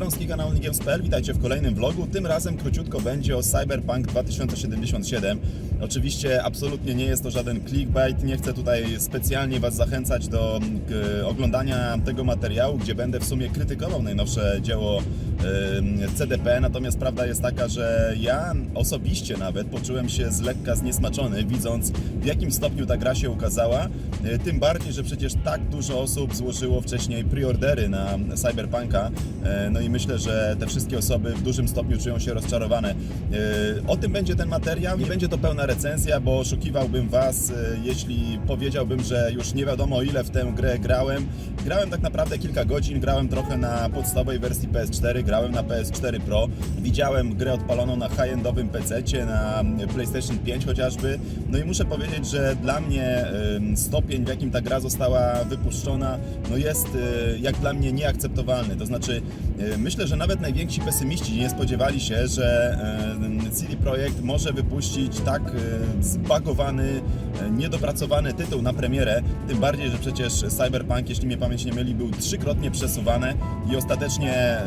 Baronski, kanał Nigiels.pl. Witajcie w kolejnym vlogu. Tym razem króciutko będzie o Cyberpunk 2077. Oczywiście absolutnie nie jest to żaden clickbait. Nie chcę tutaj specjalnie Was zachęcać do mm, oglądania tego materiału, gdzie będę w sumie krytykował najnowsze dzieło CDP. Natomiast prawda jest taka, że ja osobiście nawet poczułem się z lekka zniesmaczony, widząc w jakim stopniu ta gra się ukazała. Y, Tym bardziej, że przecież tak dużo osób złożyło wcześniej preordery na Cyberpunka. E, No i myślę, że te wszystkie osoby w dużym stopniu czują się rozczarowane. E, O tym będzie ten materiał i będzie to pełna recenzja, bo oszukiwałbym Was, e, jeśli powiedziałbym, że już nie wiadomo ile w tę grę grałem. Grałem tak naprawdę kilka godzin, grałem trochę na podstawowej wersji PS4, grałem na PS4 Pro. Widziałem grę odpaloną na high-endowym PC, na PlayStation 5 chociażby. No i muszę powiedzieć, że dla mnie stopień, w jakim ta gra została wypuszczona, no jest e, jak dla mnie nieakceptowalny. To znaczy, e, myślę, że nawet najwięksi pesymiści nie spodziewali się, że e, CD Projekt może wypuścić tak zbagowany, niedopracowany tytuł na premierę. Tym bardziej, że przecież Cyberpunk, jeśli mnie pamięć nie myli, był trzykrotnie przesuwany i ostatecznie.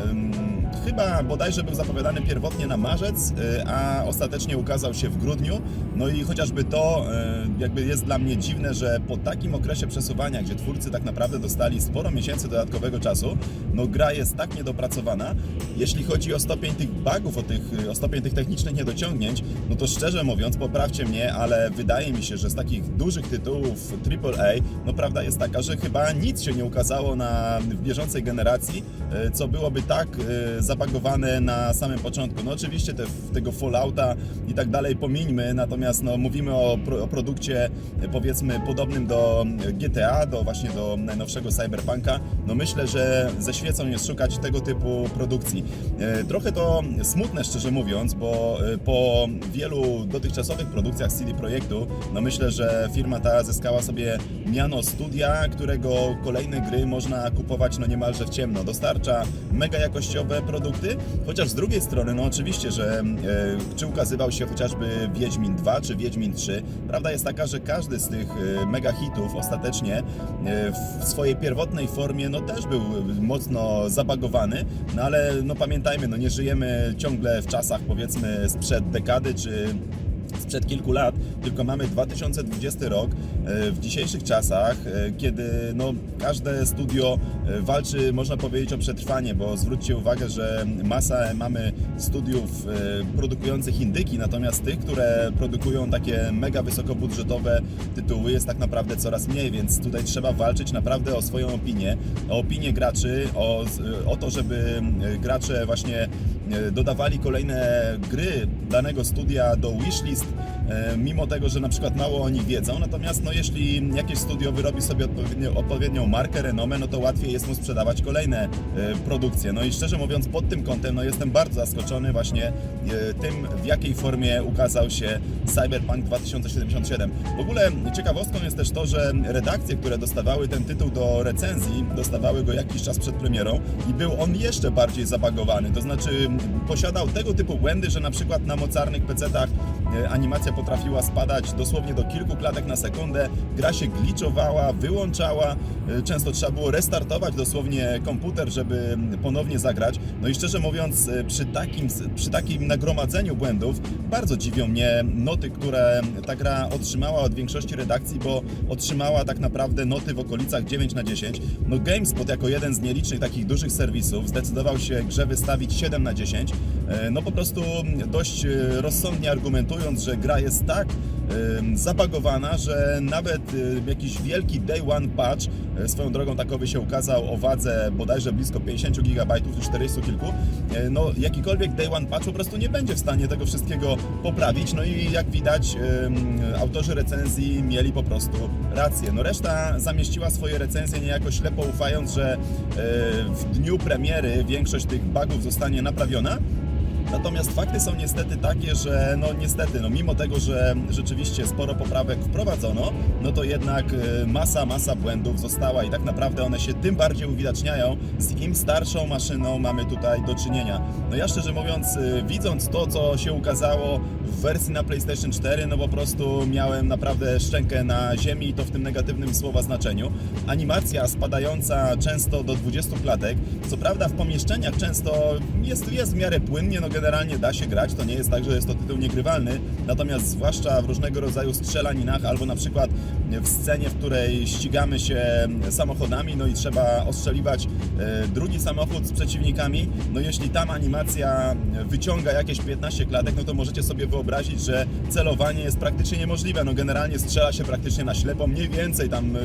Chyba bodajże był zapowiadany pierwotnie na marzec, y, a ostatecznie ukazał się w grudniu. No i chociażby to y, jakby jest dla mnie dziwne, że po takim okresie przesuwania, gdzie twórcy tak naprawdę dostali sporo miesięcy dodatkowego czasu, no gra jest tak niedopracowana. Jeśli chodzi o stopień tych bugów, o, tych, o stopień tych technicznych niedociągnięć, no to szczerze mówiąc, poprawcie mnie, ale wydaje mi się, że z takich dużych tytułów AAA, no prawda jest taka, że chyba nic się nie ukazało na w bieżącej generacji, y, co byłoby tak zabagowane na samym początku. No oczywiście te, tego Fallouta i tak dalej pomińmy, natomiast no, mówimy o, pro, o produkcie y, powiedzmy podobnym do GTA, do właśnie do najnowszego Cyberpunka. No myślę, że ze świecą jest szukać tego typu produkcji. Y, Trochę to smutne szczerze mówiąc, bo y, po wielu dotychczasowych produkcjach CD Projektu, no myślę, że firma ta zyskała sobie miano studia, którego kolejne gry można kupować no niemalże w ciemno. Dostarcza mega jakościowe produkty, chociaż z drugiej strony, no oczywiście, że e, czy ukazywał się chociażby Wiedźmin 2 czy Wiedźmin 3, prawda jest taka, że każdy z tych e, mega hitów ostatecznie e, w swojej pierwotnej formie no też był mocno zabagowany, no ale no pamiętajmy, no nie żyjemy ciągle w czasach powiedzmy sprzed dekady czy sprzed kilku lat, tylko mamy 2020 rok. E, W dzisiejszych czasach, e, kiedy no, każde studio e, walczy, można powiedzieć, o przetrwanie, bo zwróćcie uwagę, że masa mamy studiów produkujących indyki, natomiast tych, które produkują takie mega wysokobudżetowe tytuły jest tak naprawdę coraz mniej, więc tutaj trzeba walczyć naprawdę o swoją opinię, o opinię graczy, o, o to, żeby gracze właśnie dodawali kolejne gry danego studia do wishlist, e, mimo tego, że na przykład mało o nich wiedzą. Natomiast no, jeśli jakieś studio wyrobi sobie odpowiednio, odpowiednią markę, renomę, no to łatwiej jest mu sprzedawać kolejne e, produkcje. No i szczerze mówiąc, pod tym kątem no, jestem bardzo zaskoczony właśnie e, tym, w jakiej formie ukazał się Cyberpunk 2077. W ogóle ciekawostką jest też to, że redakcje, które dostawały ten tytuł do recenzji, dostawały go jakiś czas przed premierą i był on jeszcze bardziej zabagowany. To znaczy posiadał tego typu błędy, że na przykład na mocarnych PC-tach e, animacja potrafiła spadać dosłownie do kilku klatek na sekundę, gra się glitchowała, wyłączała, e, często trzeba było restartować dosłownie komputer, żeby ponownie zagrać. No i szczerze mówiąc, e, przy takim, przy takim nagromadzeniu błędów bardzo dziwią mnie noty, które ta gra otrzymała od większości redakcji, bo otrzymała tak naprawdę noty w okolicach 9 na 10. No GameSpot jako jeden z nielicznych takich dużych serwisów zdecydował się grze wystawić 7 na 10. E, No po prostu dość e, rozsądnie argumentując, że gra jest tak zabagowana, że nawet e, jakiś wielki day one patch, swoją drogą takowy się ukazał o wadze bodajże blisko 50 GB, czy 40 kilku, no jakikolwiek day one patch po prostu nie będzie w stanie tego wszystkiego poprawić, no i jak widać autorzy recenzji mieli po prostu rację. No reszta zamieściła swoje recenzje niejako ślepo ufając, że w dniu premiery większość tych bugów zostanie naprawiona. Natomiast fakty są niestety takie, że no niestety, no mimo tego, że rzeczywiście sporo poprawek wprowadzono, no to jednak e, masa, masa błędów została i tak naprawdę one się tym bardziej uwidaczniają, z im starszą maszyną mamy tutaj do czynienia. No ja szczerze mówiąc, e, widząc to, co się ukazało w wersji na PlayStation 4, no po prostu miałem naprawdę szczękę na ziemi i to w tym negatywnym słowa znaczeniu. Animacja spadająca często do 20 klatek, co prawda w pomieszczeniach często jest, jest w miarę płynnie, no generalnie da się grać, to nie jest tak, że jest to tytuł niegrywalny, natomiast zwłaszcza w różnego rodzaju strzelaninach albo na przykład w scenie, w której ścigamy się samochodami, no i trzeba ostrzeliwać e, drugi samochód z przeciwnikami, no jeśli tam animacja wyciąga jakieś 15 klatek, no to możecie sobie wyobrazić, że celowanie jest praktycznie niemożliwe, no generalnie strzela się praktycznie na ślepo, mniej więcej tam e,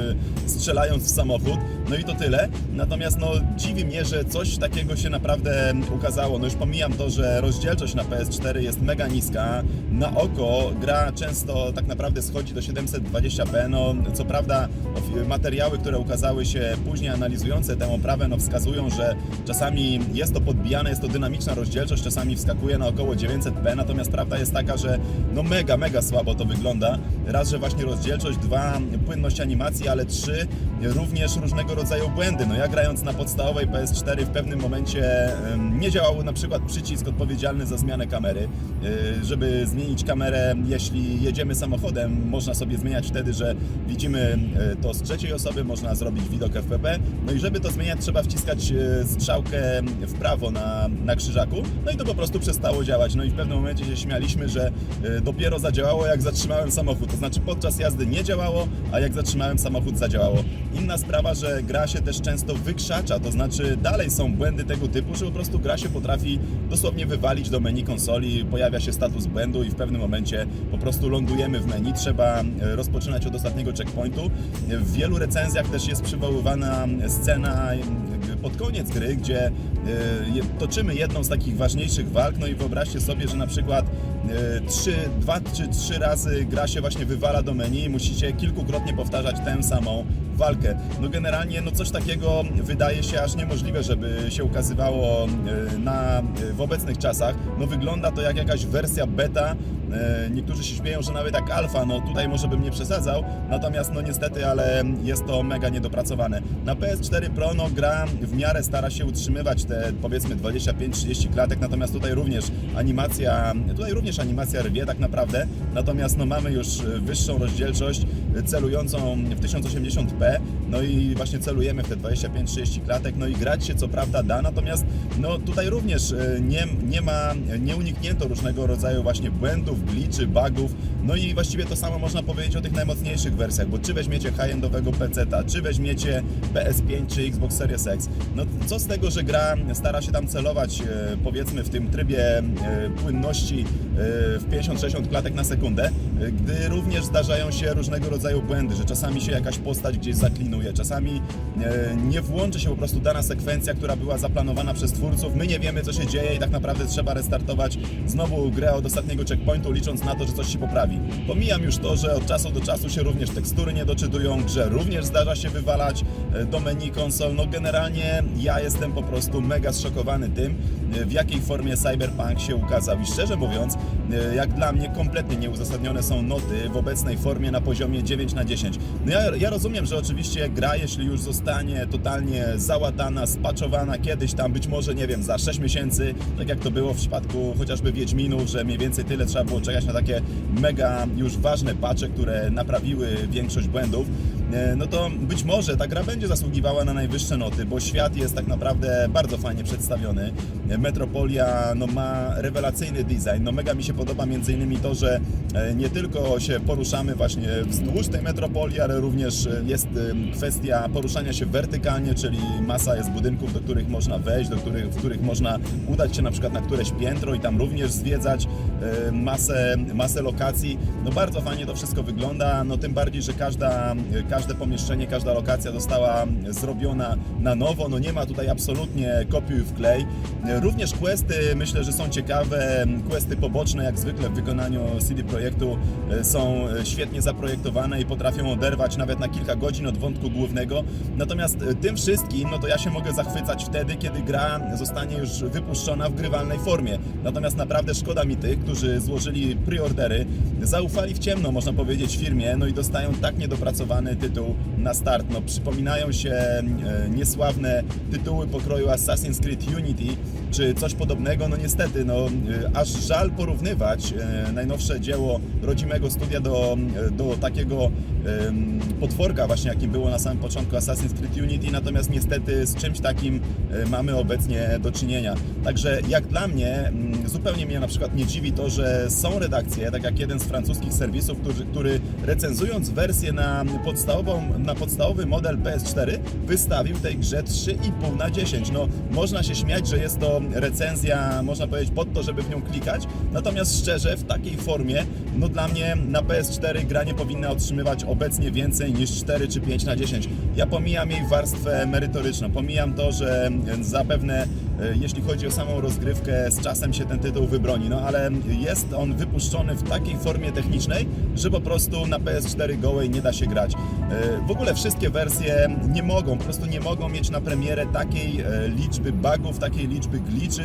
strzelając w samochód, no i to tyle, natomiast no dziwi mnie, że coś takiego się naprawdę ukazało, no już pomijam to, że rozdzielczość na PS4 jest mega niska, na oko gra często tak naprawdę schodzi do 720p, no co prawda materiały, które ukazały się później analizujące tę oprawę, no wskazują, że czasami jest to podbijane, jest to dynamiczna rozdzielczość, czasami wskakuje na około 900p, natomiast prawda jest taka, że no mega, mega słabo to wygląda. Raz, że właśnie rozdzielczość, dwa, płynność animacji, ale trzy, również różnego rodzaju błędy. No ja grając na podstawowej PS4 w pewnym momencie nie działał na przykład przycisk odpowiedzialny za zmianę kamery. Y, Żeby zmienić kamerę, jeśli jedziemy samochodem, można sobie zmieniać wtedy, że widzimy y, to z trzeciej osoby, można zrobić widok FPP. No i żeby to zmieniać, trzeba wciskać y, strzałkę w prawo na, na krzyżaku. No i to po prostu przestało działać. No i w pewnym momencie się śmialiśmy, że dopiero zadziałało, jak zatrzymałem samochód. To znaczy podczas jazdy nie działało, a jak zatrzymałem samochód, zadziałało. Inna sprawa, że gra się też często wykrzacza, to znaczy dalej są błędy tego typu, że po prostu gra się potrafi dosłownie wywalić do menu konsoli, pojawia się status błędu i w pewnym momencie po prostu lądujemy w menu, trzeba e, rozpoczynać od ostatniego checkpointu. W wielu recenzjach też jest przywoływana scena pod koniec gry, gdzie e, toczymy jedną z takich ważniejszych walk, no i wyobraźcie sobie, że na przykład e, trzy, dwa czy trzy razy gra się właśnie wywala do menu i musicie kilkukrotnie powtarzać tę samą walkę. No generalnie no coś takiego wydaje się aż niemożliwe, żeby się ukazywało e, na, w obecnych czasach. No wygląda to jak jakaś wersja beta. E, Niektórzy się śmieją, że nawet jak alfa, no tutaj może bym nie przesadzał, natomiast no niestety, ale jest to mega niedopracowane. Na PS4 Pro no gra w miarę stara się utrzymywać te powiedzmy 25-30 klatek, natomiast tutaj również animacja, tutaj również animacja rwie tak naprawdę, natomiast no mamy już wyższą rozdzielczość celującą w 1080p, no i właśnie celujemy w te 25-30 klatek, no i grać się co prawda da, natomiast no tutaj również e, nie, nie ma, nie uniknięto różnego rodzaju właśnie błędów, glitchy, bugów, no i właściwie to samo można powiedzieć o tych najmocniejszych wersjach, bo czy weźmiecie high-endowego PC-ta, czy weźmiecie PS5 czy Xbox Series X, no co z tego, że gra stara się tam celować e, powiedzmy w tym trybie e, płynności e, w 50-60 klatek na sekundę, gdy również zdarzają się różnego rodzaju błędy, że czasami się jakaś postać gdzieś zaklinuje, czasami nie włączy się po prostu dana sekwencja, która była zaplanowana przez twórców, my nie wiemy co się dzieje i tak naprawdę trzeba restartować znowu grę od ostatniego checkpointu, licząc na to, że coś się poprawi. Pomijam już to, że od czasu do czasu się również tekstury nie doczytują, grze również zdarza się wywalać e, do menu konsol, no generalnie ja jestem po prostu mega zszokowany tym, e, w jakiej formie Cyberpunk się ukazał i szczerze mówiąc, e, jak dla mnie kompletnie nieuzasadnione są noty w obecnej formie na poziomie 9 na 10. No ja, ja rozumiem, że oczywiście gra, jeśli już zostanie totalnie załatana, spaczowana kiedyś tam, być może, nie wiem, za 6 miesięcy, tak jak to było w przypadku chociażby Wiedźminów, że mniej więcej tyle trzeba było czekać na takie mega już ważne patche, które naprawiły większość błędów, no to być może ta gra będzie zasługiwała na najwyższe noty, bo świat jest tak naprawdę bardzo fajnie przedstawiony. E, Metropolia no, ma rewelacyjny design. No, mega mi się podoba między innymi to, że e, nie tylko się poruszamy właśnie wzdłuż tej metropolii, ale również e, jest e, kwestia poruszania się wertykalnie, czyli masa jest budynków, do których można wejść, do których, w których można udać się na przykład na któreś piętro i tam również zwiedzać. E, masę, masę lokacji. No bardzo fajnie to wszystko wygląda, no tym bardziej, że każda, każde pomieszczenie, każda lokacja została zrobiona na nowo, no nie ma tutaj absolutnie kopiuj w klej. Również questy myślę, że są ciekawe, questy poboczne jak zwykle w wykonaniu CD Projektu e, są świetnie zaprojektowane i potrafią oderwać nawet na kilka godzin od wątku głównego. Natomiast e, tym wszystkim, no to ja się mogę zachwycać wtedy, kiedy gra zostanie już wypuszczona w grywalnej formie. Natomiast naprawdę szkoda mi tych, którzy złożyli preordery, zaufali w ciemno, można powiedzieć, firmie, no i dostają tak niedopracowany tytuł na start. No przypominają się e, niesławne tytuły pokroju Assassin's Creed Unity, czy coś podobnego, no niestety, no e, aż żal porównywać e, najnowsze dzieło rodzimego studia do, e, do takiego em, potworka właśnie, jakim było na samym początku Assassin's Creed Unity, natomiast niestety z czymś takim mamy obecnie do czynienia. Także jak dla mnie, mm, zupełnie mnie na przykład nie dziwi to, że są redakcje, tak jak jeden z francuskich serwisów, który, który recenzując wersję na, podstawową, na podstawowy model PS4 wystawił tej grze 3,5 na 10. No, można się śmiać, że jest to recenzja, można powiedzieć, pod to, żeby w nią klikać, natomiast szczerze, w takiej formie, no dla mnie na PS4 gra nie powinna otrzymywać obecnie więcej niż 4 czy 5 na 10. Ja pomijam jej warstwę merytoryczną, pomijam to, że zapewne jeśli chodzi o samą rozgrywkę, z czasem się ten tytuł wybroni, no ale jest on wypuszczony w takiej formie technicznej, że po prostu na PS4 gołej nie da się grać. E, W ogóle wszystkie wersje nie mogą, po prostu nie mogą mieć na premierę takiej e, liczby bugów, takiej liczby glitchy,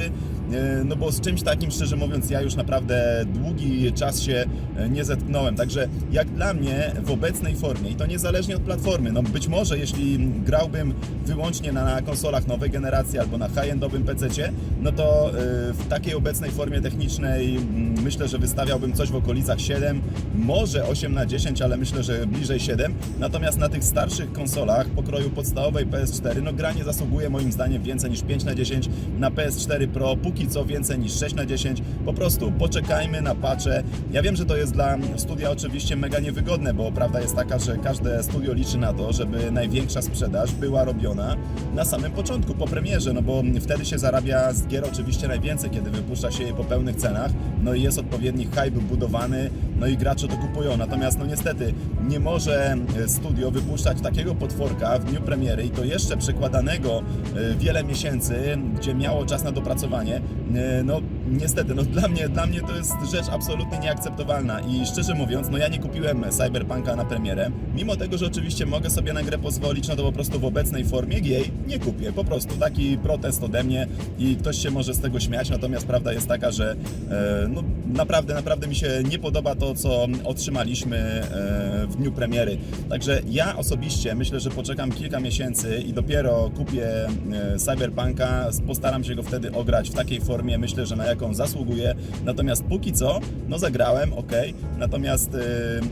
e, no bo z czymś takim, szczerze mówiąc, ja już naprawdę długi czas się e, nie zetknąłem. Także jak dla mnie w obecnej formie, i to niezależnie od platformy, no być może jeśli grałbym wyłącznie na konsolach nowej generacji albo na high-endowym PC, no to e, w takiej obecnej formie technicznej myślę, że wystawiałbym coś w okolicach 7, może 8 na 10, ale myślę, że bliżej 7. Natomiast na tych starszych konsolach pokroju podstawowej PS4, no gra nie zasługuje moim zdaniem więcej niż 5 na 10, na PS4 Pro póki co więcej niż 6 na 10. Po prostu poczekajmy na patche. Ja wiem, że to jest dla studia oczywiście mega niewygodne, bo prawda jest taka, że każde studio liczy na to, żeby największa sprzedaż była robiona na samym początku, po premierze, no bo wtedy się zarabia z gier oczywiście najwięcej, kiedy wypuszcza się je po pełnych cenach, no i jest odpowiedni hype budowany, no i gracze to kupują. Natomiast no niestety nie może e, studio wypuszczać takiego potworka w dniu premiery i to jeszcze przekładanego e, wiele miesięcy, gdzie miało czas na dopracowanie. E, No niestety, no dla mnie, dla mnie to jest rzecz absolutnie nieakceptowalna. I szczerze mówiąc, no ja nie kupiłem Cyberpunka na premierę, mimo tego, że oczywiście mogę sobie na grę pozwolić, no to po prostu w obecnej formie jej nie kupię. Po prostu taki protest ode mnie i ktoś się może z tego śmiać, natomiast prawda jest taka, że e, no naprawdę, naprawdę mi się nie podoba to, co otrzymaliśmy e, w dniu premiery. Także ja osobiście myślę, że poczekam kilka miesięcy i dopiero kupię e, Cyberpunka, postaram się go wtedy ograć w takiej formie, myślę, że na jaką zasługuje. Natomiast póki co, no zagrałem, ok, natomiast, e,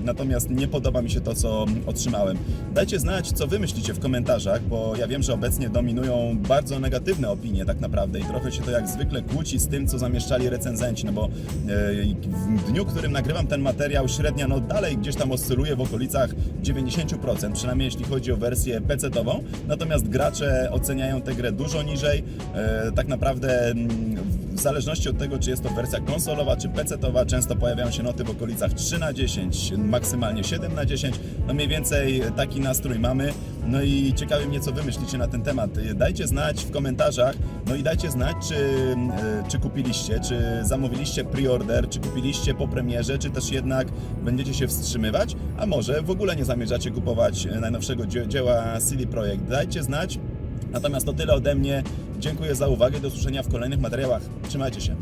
natomiast nie podoba mi się to, co otrzymałem. Dajcie znać, co wy myślicie w komentarzach, bo ja wiem, że obecnie dominują bardzo negatywne opinie tak naprawdę i trochę się to jak zwykle kłóci z tym, co zamieszczali recenzenci, no bo e, w dniu, w którym nagrywam ten materiał, średnia no dalej gdzieś tam oscyluje w okolicach 90%, przynajmniej jeśli chodzi o wersję PC-ową, natomiast gracze oceniają tę grę dużo niżej, e, tak naprawdę mm, w zależności od tego, czy jest to wersja konsolowa, czy PC-owa, często pojawiają się noty w okolicach 3 na 10, maksymalnie 7 na 10, no mniej więcej taki nastrój mamy, no i ciekawi mnie, co wy myślicie na ten temat. Dajcie znać w komentarzach, no i dajcie znać, czy, e, czy kupiliście, czy zamówiliście preorder, czy kupiliście po premierze, czy też jednak będziecie się wstrzymywać, a może w ogóle nie zamierzacie kupować e, najnowszego dzie- dzieła CD Projekt. Dajcie znać. Natomiast to tyle ode mnie. Dziękuję za uwagę. Do usłyszenia w kolejnych materiałach. Trzymajcie się.